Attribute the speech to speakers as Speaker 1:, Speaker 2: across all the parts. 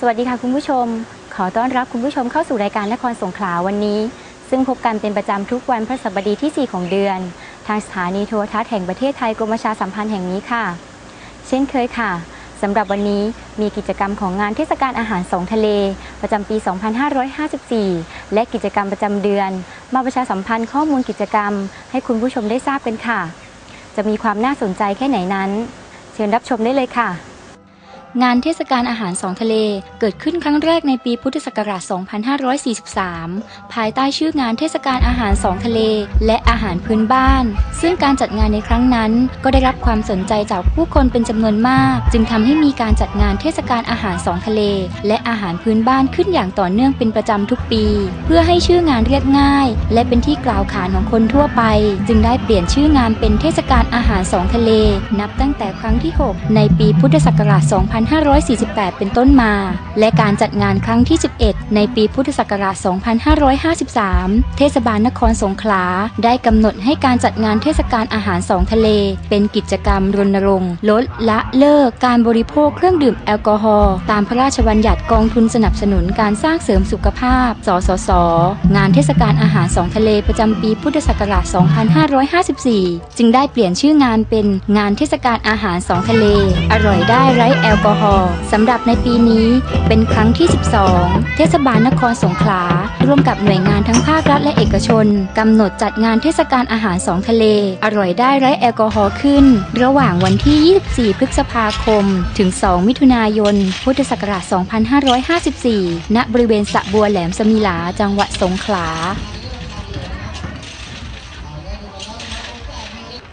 Speaker 1: สวัสดีค่ะคุณผู้ชม ขอต้อนรับคุณผู้ชมเข้าสู่รายการนครสงขลาวันนี้ ซึ่งพบกันเป็นประจำทุกวันพฤหัสบดีที่ 4 ของเดือน ทางสถานีโทรทัศน์แห่งประเทศไทยกรมประชาสัมพันธ์แห่งนี้ค่ะ เช่นเคยค่ะสำหรับวันนี้มีกิจกรรมของงานเทศกาลอาหารสองทะเล ประจำปี 2554 และกิจกรรมประจำเดือน มาประชาสัมพันธ์ข้อมูลกิจกรรม ให้คุณผู้ชมได้ทราบกันค่ะ จะมีความน่าสนใจแค่ไหนนั้น เชิญรับชมได้เลยค่ะ งานเทศกาลอาหารสองทะเลเกิดขึ้นครั้งแรกในปีพุทธศักราช 2543 ภายใต้ชื่องานเทศกาลอาหารสองทะเล และอาหารพื้นบ้าน ซึ่งการจัดงานในครั้งนั้น ก็ได้รับความสนใจจากผู้คนเป็นจำนวนมาก จึงทำให้มีการจัดงานเทศกาลอาหารสองทะเล และอาหารพื้นบ้านขึ้นอย่างต่อเนื่องเป็นประจำทุกปี เพื่อให้ชื่องานเรียกง่าย และเป็นที่กล่าวขานของคนทั่วไป จึงได้เปลี่ยนชื่องานเป็นเทศกาลอาหารสองทะเล นับตั้งแต่ครั้งที่ 6 ในปีพุทธศักราช 2 2548 เป็นต้นมา และการจัดงานครั้งที่ 11 ในปีพุทธศักราช 2553 เทศบาลนครสงขลา ได้กำหนดให้การจัดงานเทศกาลอาหารสองทะเล เป็นกิจกรรมรณรงค์ลดละเลิกการบริโภคเครื่องดื่มแอลกอฮอล์ตามพระราชบัญญัติกองทุนสนับสนุนการสร้างเสริมสุขภาพ สสส งานเทศกาลอาหารสองทะเลประจำปีพุทธศักราช 2554 จึงได้เปลี่ยนชื่องานเป็นงานเทศกาลอาหารสองทะเล อร่อยได้ไร้แอลกอฮอล์สำหรับในปีนี้เป็นครั้งที่ 12 เทศบาลนครสงขลา ร่วมกับหน่วยงานทั้งภาครัฐและเอกชนกำหนดจัดงานเทศกาลอาหารสองทะเล อร่อยได้ไร้แอลกอฮอล์ขึ้น ระหว่างวันที่ 24 พฤษภาคม ถึง 2 มิถุนายน พุทธศักราช 2554 ณ บริเวณสะบัวแหลมสมิลา จังหวัดสงขลา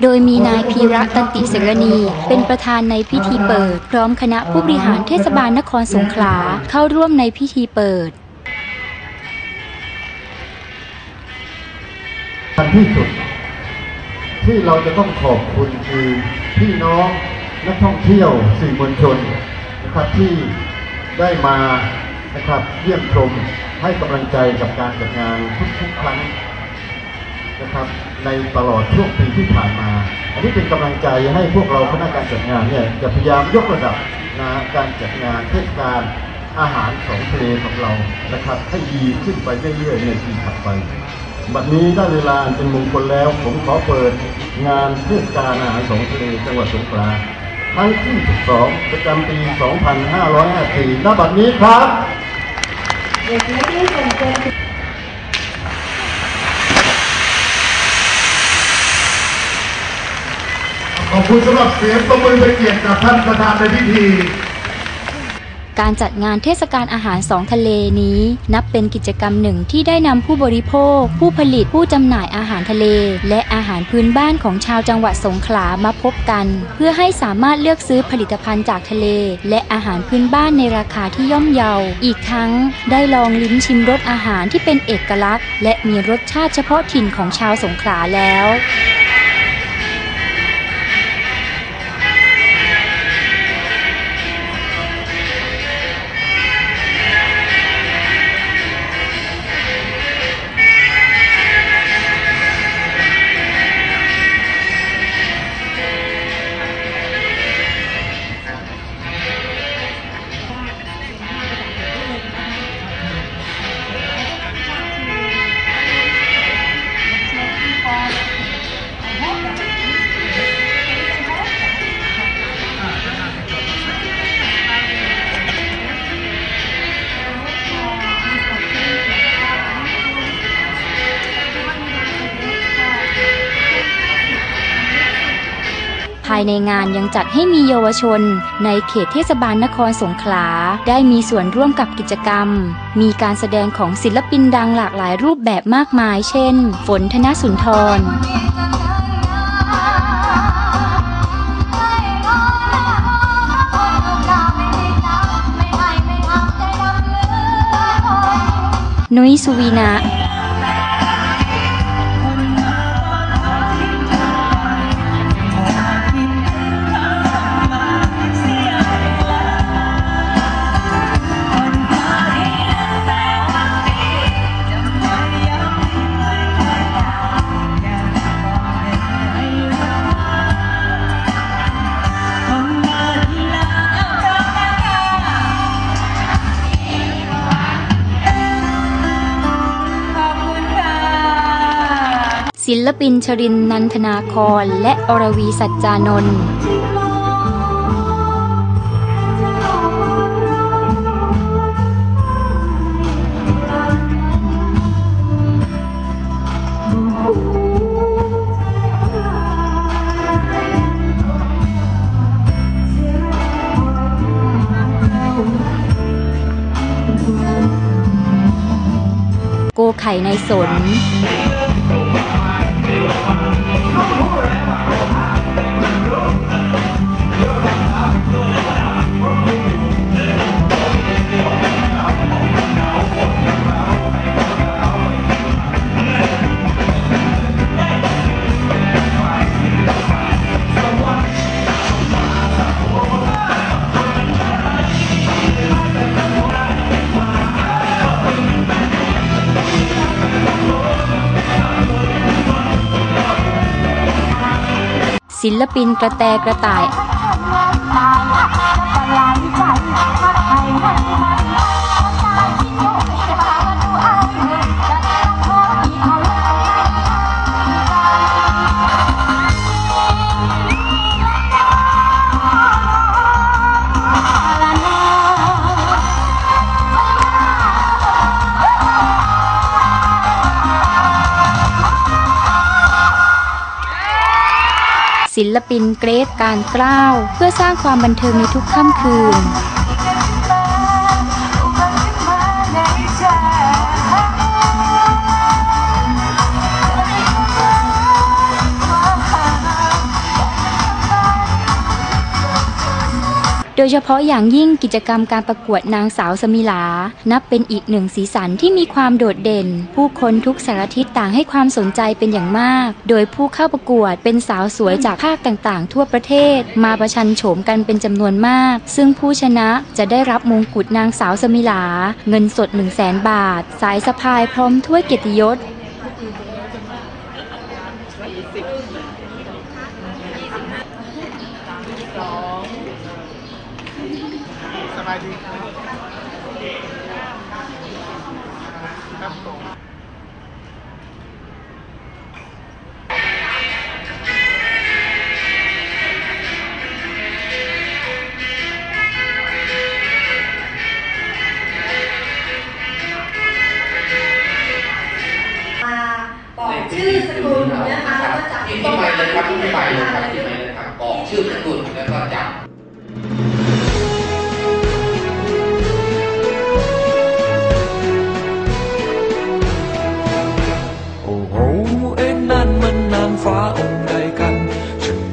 Speaker 1: โดยมีนายพีระตันติเสรณี เป็นประธานในพิธีเปิด พร้อมคณะผู้บริหารเทศบาลนครสงขลาเข้าร่วมในพิธีเปิด
Speaker 2: ทันที่สุด ที่เราจะต้องขอบคุณคือพี่น้องนักท่องเที่ยวสื่อมวลชนนะครับที่ได้มานะครับเยี่ยมชมให้กำลังใจกับการจัดงานทุกๆครั้งนะครับ ในตลอดช่วงปีที่ผ่านมา อันนี้เป็นกำลังใจให้พวกเราคณะการจัดงานเนี่ยจะพยายามยกระดับนะการจัดงานเทศกาลอาหารสองทะเลของเรานะครับให้ดีขึ้นไปเรื่อยๆในปีถัดไปบัดนี้ได้เวลาเป็นมงคลแล้ว ผมขอเปิดงานเทศกาลอาหารสองทะเลจังหวัดสงขลาครั้งที่ 12 ประจำปี 2554ณบัดนี้ครับ
Speaker 3: ขอบ คุณสำหรับเสียงประมือเป็นเกียรติกับท่านประธานในพิธี
Speaker 1: การจัดงานเทศกาลอาหารสองทะเลนี้ นับเป็นกิจกรรมหนึ่งที่ได้นำผู้บริโภค ผู้ผลิตผู้จำหน่ายอาหารทะเล และอาหารพื้นบ้านของชาวจังหวัดสงขลามาพบกัน เพื่อให้สามารถเลือกซื้อผลิตภัณฑ์จากทะเล และอาหารพื้นบ้านในราคาที่ย่อมเยา อีกทั้ง ได้ลองลิ้มชิมรสอาหารที่เป็นเอกลักษณ์ และมีรสชาติเฉพาะถิ่นของชาวสงขลาแล้ว ภายในงานยังจัดให้มีเยาวชน ในเขตเทศบาลนครสงขลา ได้มีส่วนร่วมกับกิจกรรม มีการแสดงของศิลปินดังหลากหลายรูปแบบมากมาย เช่น ฝนธนสุนทรนุ้ยสุวีนา ศิลปินชรินนันทนาครและอรวีสัจจานนท์โกไข่ในสน ศิลปินกระแตกระต่าย ศิลปินเกรทการกล้าว เพื่อสร้างความบันเทิงในทุกค่ำคืน โดยเฉพาะอย่างยิ่งกิจกรรมการประกวดนางสาวสมิลา นับเป็นอีกหนึ่งสีสันที่มีความโดดเด่น ผู้คนทุกสารทิศต่างให้ความสนใจเป็นอย่างมาก โดยผู้เข้าประกวดเป็นสาวสวยจากภาคต่างๆ ทั่วประเทศ มาประชันโฉมกันเป็นจำนวนมาก ซึ่งผู้ชนะจะได้รับมงกุฎนางสาวสมิลา เงินสด 1 0 0 0 0แสนบาท สายสะพายพร้อมถ้วยเกียรติยศ
Speaker 3: สบายดี ครับผม
Speaker 4: มาบอกชื่อสกุลนะคะแล้วก็จับ
Speaker 5: ที่ที่ไปเลยครับที่ไปเลยครับที่ไปเลยครับบอกชื่อสกุลแล้วก็จับ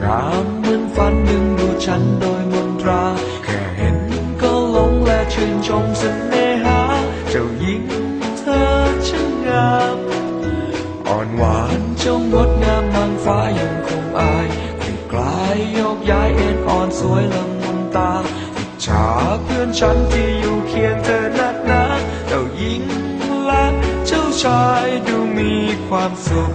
Speaker 6: ช่ามเหมือนฝันดึงดูดฉันโดยมนตรา แค่เห็นก็หลงและชื่นชมเสน่หา เจ้าหญิงเธอช่างงาม อ่อนหวานจ้างดงามนางฟ้ายังคงอายกลีกลายโยกย้ายเอ็นอ่อนสวยละมุนตาอิจฉาเพื่อนฉันที่อยู่เคียงเธอนักหนาเจ้าหญิงและเจ้าชายดูมีความสุข